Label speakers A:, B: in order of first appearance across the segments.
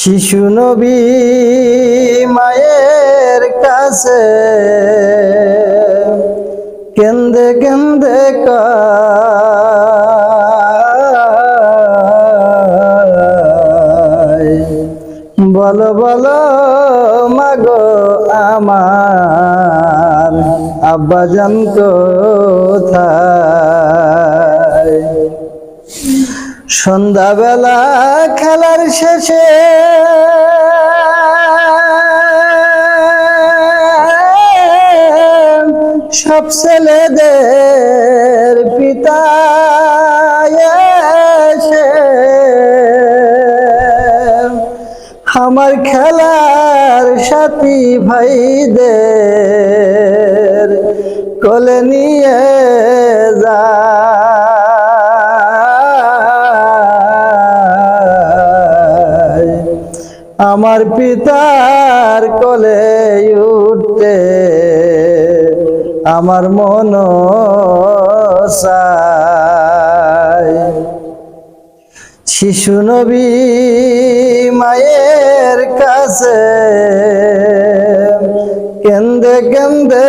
A: শিশু নবী মায়ের কাছে কেন্দে কেন্দে। বলো বলো মাগো আমার আব্বাজান কোথায় সন্ধ্যাবেলা খেলার শেষে সব ছেলেদের পিতা এসে আমার খেলার সাথী ভাইদের কোলে নিয়ে আমার পিতার কলে উঠতে আমার মন শিশু নবী মায়ের কাছে কেন্দে কেন্দে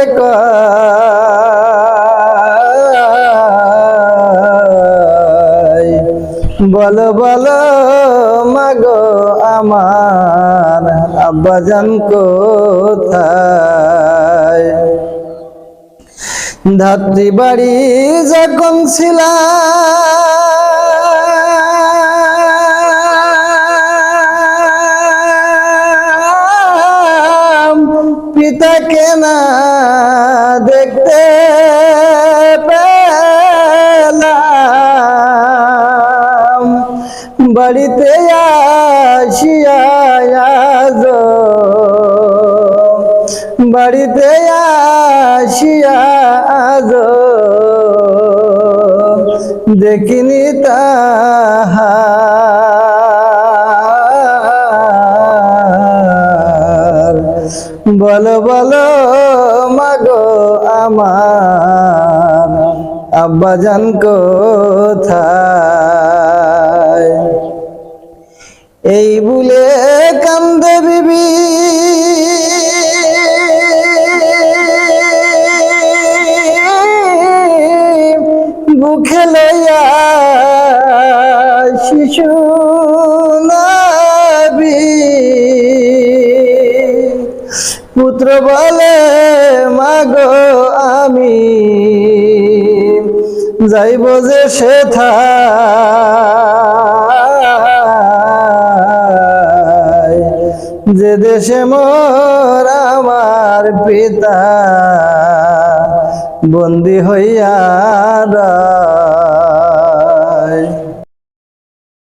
A: বলো বলো আমার আব্বাজান কোথায়? ধাত্রী বাড়ি যখন ছিলাম পিতাকে না দেখতে বাড়িতে বাড়িতে আসিয়া আজ দেখিনি তাহার। বলো বলো মাগো আমার আব্বাজান কোথায়? এই বলে কান্দে বুকে লইয়া শিশু নাবি। পুত্র বলে, মাগো আমি যাইব যে সেথা যে দেশে মোর আমার পিতা বন্দি হইয়া